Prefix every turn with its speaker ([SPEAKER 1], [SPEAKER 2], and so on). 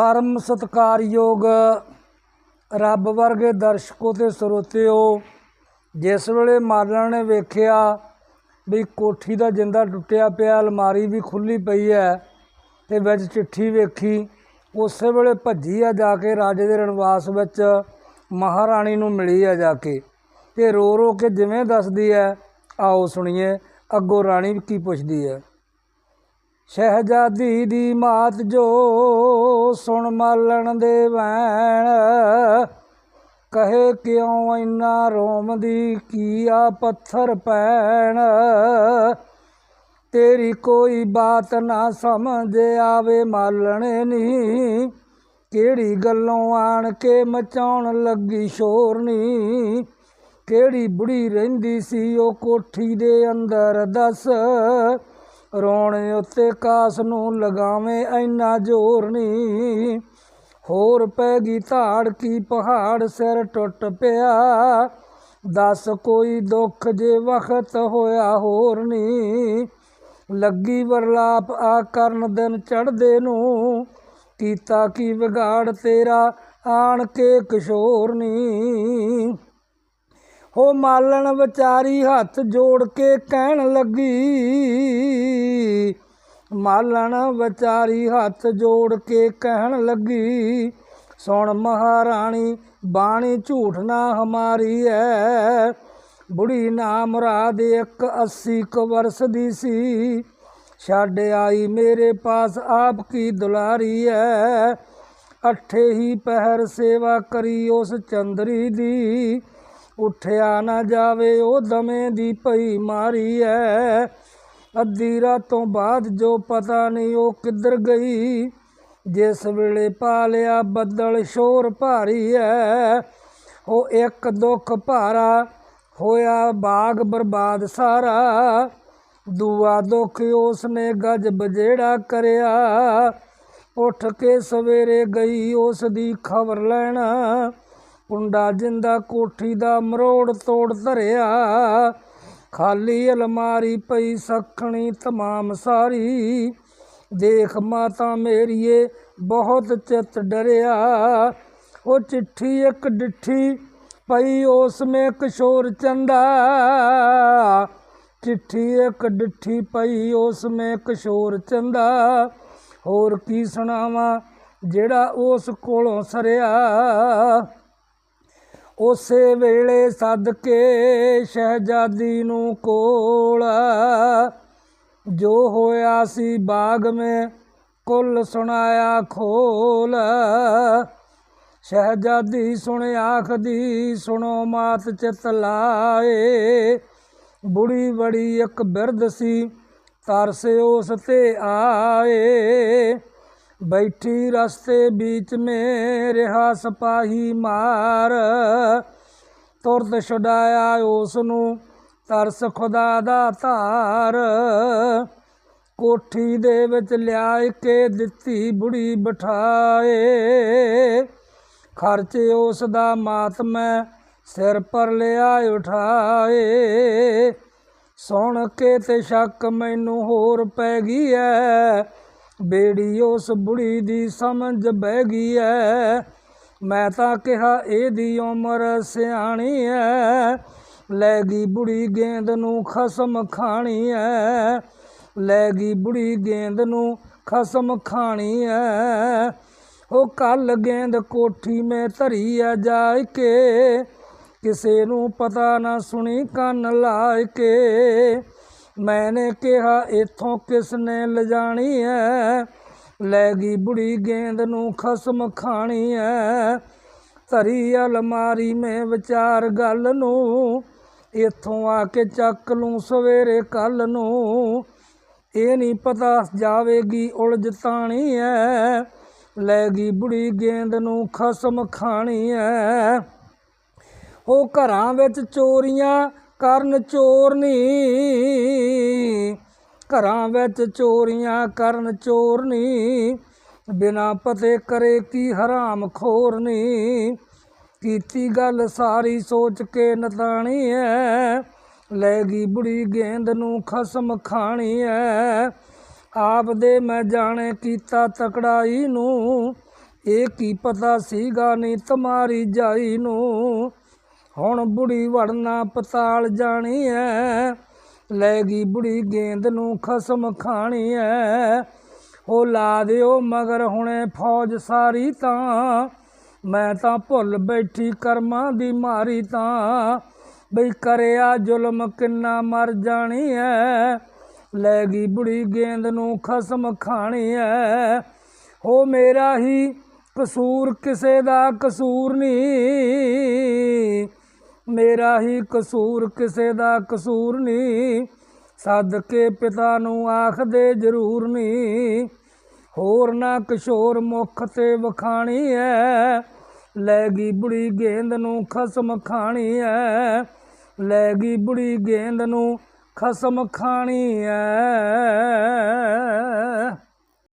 [SPEAKER 1] ਪਰਮ ਸਤਿਕਾਰਯੋਗ ਰੱਬ ਵਰਗੇ ਦਰਸ਼ਕੋ ਤੇ ਸਰੋਤਿਓ, ਜਿਸ ਵੇਲੇ ਮਾਲਣ ਨੇ ਵੇਖਿਆ ਵੀ ਕੋਠੀ ਦਾ ਜਿੰਦਾ ਟੁੱਟਿਆ ਪਿਆ, ਅਲਮਾਰੀ ਵੀ ਖੁੱਲੀ ਪਈ ਹੈ ਤੇ ਵਿੱਚ ਚਿੱਠੀ ਵੇਖੀ, ਉਸੇ ਵੇਲੇ ਭੱਜੀ ਆ ਜਾ ਕੇ ਰਾਜੇ ਦੇ ਰਣਵਾਸ ਵਿੱਚ ਮਹਾਰਾਣੀ ਨੂੰ ਮਿਲੀ ਆ ਜਾ ਕੇ ਤੇ ਰੋ ਰੋ ਕੇ ਜਿਵੇਂ ਦੱਸਦੀ ਹੈ, ਆਓ ਸੁਣੀਏ, ਅੱਗੋਂ ਰਾਣੀ ਕੀ ਪੁੱਛਦੀ ਹੈ। ਸ਼ਹਿਜ਼ਾਦੀ ਦੀ ਮਾਤ ਜੋ ਸੁਣ ਮਾਲਣ ਦੇ ਵੈਣ। ਕਹੇ ਕਿਉਂ ਇੰਨਾ ਰੋਮਦੀ ਕੀ ਆ ਪੱਥਰ ਪੈਣ। ਤੇਰੀ ਕੋਈ ਬਾਤ ਨਾ ਸਮਝ ਆਵੇ ਮਾਲਣੇ ਨੀ। ਕਿਹੜੀ ਗੱਲੋਂ ਆਣ ਕੇ ਮਚਾਉਣ ਲੱਗੀ ਸ਼ੋਰ ਨੀ। ਕਿਹੜੀ ਬੁੜੀ ਰਹਿੰਦੀ ਸੀ ਉਹ ਕੋਠੀ ਦੇ ਅੰਦਰ ਦੱਸ। ਰੋਣ ਉੱਤੇ ਕਾਸ ਨੂੰ ਲਗਾਵੇਂ, ਐਨਾ ਜ਼ੋਰ ਨੀ ਹੋਰ ਪੈ ਗਈ ਧਾੜ ਕੀ ਪਹਾੜ, ਸਿਰ ਟੁੱਟ ਪਿਆ। ਦੱਸ ਕੋਈ ਦੁੱਖ ਜੇ ਵਖਤ ਹੋਇਆ ਹੋਰ ਨੀ ਲੱਗੀ ਵਰਲਾਪ ਆ ਕਰਨ ਦਿਨ ਚੜਦੇ ਨੂੰ। ਕੀਤਾ ਕੀ ਵਿਗਾੜ ਤੇਰਾ, ਆਣ ਕੇ ਕਿਸ਼ੋਰ ਨੀ ਹੋ ਮਾਲਣ ਵਿਚਾਰੀ ਹੱਥ ਜੋੜ ਕੇ ਕਹਿਣ ਲੱਗੀ। ਮਾਲਣ ਵਿਚਾਰੀ ਹੱਥ ਜੋੜ ਕੇ ਕਹਿਣ ਲੱਗੀ। ਸੁਣ ਮਹਾਰਾਣੀ, ਬਾਣੀ ਝੂਠ ਨਾ ਹਮਾਰੀ ਐ ਬੁੜੀ ਨਾ ਮੁਰਾਦ ਇੱਕ 80 ਕੁ ਵਰਸ ਦੀ ਸੀ। ਛੱਡ ਆਈ ਮੇਰੇ ਪਾਸ ਆਪ ਕੀ ਦੁਲਾਰੀ ਐ ਅੱਠੇ ਹੀ ਪਹਿਰ ਸੇਵਾ ਕਰੀ ਉਸ ਚੰਦਰੀ ਦੀ। ਉੱਠਿਆ ਨਾ ਜਾਵੇ, ਉਹ ਦਮੇ ਦੀ ਪਈ ਮਾਰੀ ਐ। ਅੱਧੀ ਰਾਤੋਂ ਬਾਅਦ ਜੋ ਪਤਾ ਨਹੀਂ ਉਹ ਕਿੱਧਰ ਗਈ। ਜਿਸ ਵੇਲੇ ਪਾ ਲਿਆ ਬੱਦਲ ਸ਼ੋਰ ਭਾਰੀ ਐ, ਉਹ ਇੱਕ ਦੁੱਖ ਭਾਰਾ ਹੋਇਆ ਬਾਗ ਬਰਬਾਦ ਸਾਰਾ। ਦੂਆ ਦੁੱਖ ਉਸਨੇ ਗੱਜ ਬਜੇੜਾ ਕਰਿਆ। ਉੱਠ ਕੇ ਸਵੇਰੇ ਗਈ ਉਸ ਦੀ ਖਬਰ ਲੈਣਾ। ਕੁੰਡਾ ਜਿੰਦਾ ਕੋਠੀ ਦਾ ਮਰੋੜ ਤੋੜ ਧਰਿਆ। ਖਾਲੀ ਅਲਮਾਰੀ ਪਈ ਸਖਣੀ ਤਮਾਮ ਸਾਰੀ। ਦੇਖ ਮਾਤਾ ਮੇਰੀਏ, ਬਹੁਤ ਚਿੱਤ ਡਰਿਆ। ਉਹ ਚਿੱਠੀ ਇੱਕ ਡਿੱਠੀ ਪਈ, ਉਸ ਮੇ ਕਿਸ਼ੋਰ ਚੰਦਾ। ਚਿੱਠੀ ਇੱਕ ਡਿੱਠੀ ਪਈ, ਉਸ ਮੇ ਕਿਸ਼ੋਰ ਚੰਦਾ। ਹੋਰ ਕੀ ਸੁਣਾਵਾਂ, ਜਿਹੜਾ ਉਸ ਕੋਲੋਂ ਸਰਿਆ। ਉਸੇ ਵੇਲੇ ਸੱਦ ਕੇ ਸ਼ਹਿਜ਼ਾਦੀ ਨੂੰ ਕੋਲ ਜੋ ਹੋਇਆ ਸੀ ਬਾਗ ਮੇ ਕੁੱਲ ਸੁਣਾਇਆ ਖੋਲ। ਸ਼ਹਿਜ਼ਾਦੀ ਸੁਣ ਆਖਦੀ, ਸੁਣੋ ਮਾਤ ਚਿਤ ਲਾਏ। ਬੁੜੀ ਬੜੀ ਇੱਕ ਬਿਰਧ ਸੀ, ਤਰਸੇ ਉਸ ਤੇ ਆਏ। ਬੈਠੀ ਰਸਤੇ ਵਿੱਚ ਮੇ ਰਿਹਾ ਸਿਪਾਹੀ ਮਾਰ। ਤੁਰਤ ਛਡਾਇਆ ਉਸ ਨੂੰ ਤਰਸ ਖੁਦਾ ਦਾ ਧਾਰ। ਕੋਠੀ ਦੇ ਵਿੱਚ ਲਿਆ ਕੇ ਦਿੱਤੀ ਬੁੜੀ ਬਿਠਾਏ। ਖਰਚੇ ਉਸ ਦਾ ਮਾਤਮੈ ਸਿਰ ਪਰ ਲਿਆ ਉਠਾਏ। ਸੁਣ ਕੇ ਤੇ ਸ਼ੱਕ ਮੈਨੂੰ ਹੋਰ ਪੈ ਗਈ ਐ। ਬੇੜੀ ਉਸ ਬੁੜੀ ਦੀ ਸਮਝ ਬਹਿ ਗਈ ਐ। ਮੈਂ ਤਾਂ ਕਿਹਾ, ਇਹਦੀ ਉਮਰ ਸਿਆਣੀ ਐ। ਲੈ ਗਈ ਬੁੜੀ ਗੇਂਦ ਨੂੰ ਖਸਮ ਖਾਣੀ ਐ। ਲੈ ਗਈ ਬੁੜੀ ਗੇਂਦ ਨੂੰ ਖਸਮ ਖਾਣੀ ਐ। ਉਹ ਕੱਲ ਗੇਂਦ ਕੋਠੀ ਮੇ ਧਰੀ ਆ ਜਾਇ ਕੇ ਕਿਸੇ ਨੂੰ ਪਤਾ ਨਾ ਸੁਣੀ ਕੰਨ ਲਾਇ ਕੇ ਮੈਨੇ ਕਿਹਾ, ਇਥੋਂ ਕਿਸ ਨੇ ਲਿਜਾਣੀ ਐ? ਲੈ ਗਈ ਬੁੜੀ ਗੇਂਦ ਨੂੰ ਖਸਮ ਖਾਣੀ ਐ। ਧਰੀ ਅਲਮਾਰੀ ਮੇ ਵਿਚਾਰ ਗੱਲ ਨੂੰ। ਇਥੋਂ ਆ ਕੇ ਚੱਕ ਲੂੰ ਸਵੇਰੇ ਕੱਲ ਨੂੰ। ਇਹ ਨਹੀਂ ਪਤਾ ਜਾਵੇਗੀ ਉਲਝ ਤਾਣੀ ਐ। ਲੈ ਗਈ ਬੁੜੀ ਗੇਂਦ ਨੂੰ ਖਸਮ ਖਾਣੀ ਐ। ਉਹ ਘਰਾਂ ਵਿੱਚ ਚੋਰੀਆਂ ਕਰਨ ਚੋਰਨੀ ਘਰਾਂ ਵਿੱਚ ਚੋਰੀਆਂ ਕਰਨ ਚੋਰਨੀ ਬਿਨਾ ਪਤੇ ਕਰੇ ਕੀ ਹਰਾਮ ਖੋਰਨੀ ਕੀਤੀ ਗੱਲ ਸਾਰੀ ਸੋਚ ਕੇ ਨਤਾਣੀ ਐ। ਲੈ ਗਈ ਬੁੜੀ ਗੇਂਦ ਨੂੰ ਖਸਮ ਖਾਣੀ ਐ। ਆਪ ਦੇ ਮੈਂ ਜਾਣੇ ਕੀਤਾ ਤਕੜਾਈ ਨੂੰ। ਇਹ ਕੀ ਪਤਾ ਸੀਗਾ ਨੀ ਤੁਮਾਰੀ ਜਾਈ ਨੂੰ। ਹੁਣ ਬੁੜੀ ਵੜਨਾ ਪਤਾਲ ਜਾਣੀ ਐ। ਲੈ ਗਈ ਬੁੜੀ ਗੇਂਦ ਨੂੰ ਖਸਮ ਖਾਣੀ ਐ। ਉਹ ਲਾ ਦਿਓ ਮਗਰ ਹੁਣੇ ਫੌਜ ਸਾਰੀ ਤਾਂ। ਮੈਂ ਤਾਂ ਭੁੱਲ ਬੈਠੀ ਕਰਮਾਂ ਦੀ ਮਾਰੀ ਤਾਂ। ਬਈ ਕਰਿਆ ਜ਼ੁਲਮ ਕਿੰਨਾ ਮਰ ਜਾਣੀ ਐ। ਲੈ ਗਈ ਬੁੜੀ ਗੇਂਦ ਨੂੰ ਖਸਮ ਖਾਣੀ ਐ। ਉਹ ਮੇਰਾ ਹੀ ਕਸੂਰ ਕਿਸੇ ਦਾ ਕਸੂਰ ਨਹੀਂ ਮੇਰਾ ਹੀ ਕਸੂਰ ਕਿਸੇ ਦਾ ਕਸੂਰ ਨਹੀਂ। ਸਦਕੇ ਪਿਤਾ ਨੂੰ ਆਖਦੇ ਜ਼ਰੂਰ ਨਹੀਂ। ਹੋਰ ਨਾ ਕਿਸ਼ੋਰ ਮੁਖ ਤੇ ਵਖਾਣੀ ਐ। ਲੈ ਗਈ ਬੁੜੀ ਗੇਂਦ ਨੂੰ ਖਸਮ ਖਾਣੀ ਐ। ਲੈ ਗਈ ਬੁੜੀ ਗੇਂਦ ਨੂੰ ਖਸਮ ਖਾਣੀ ਐ।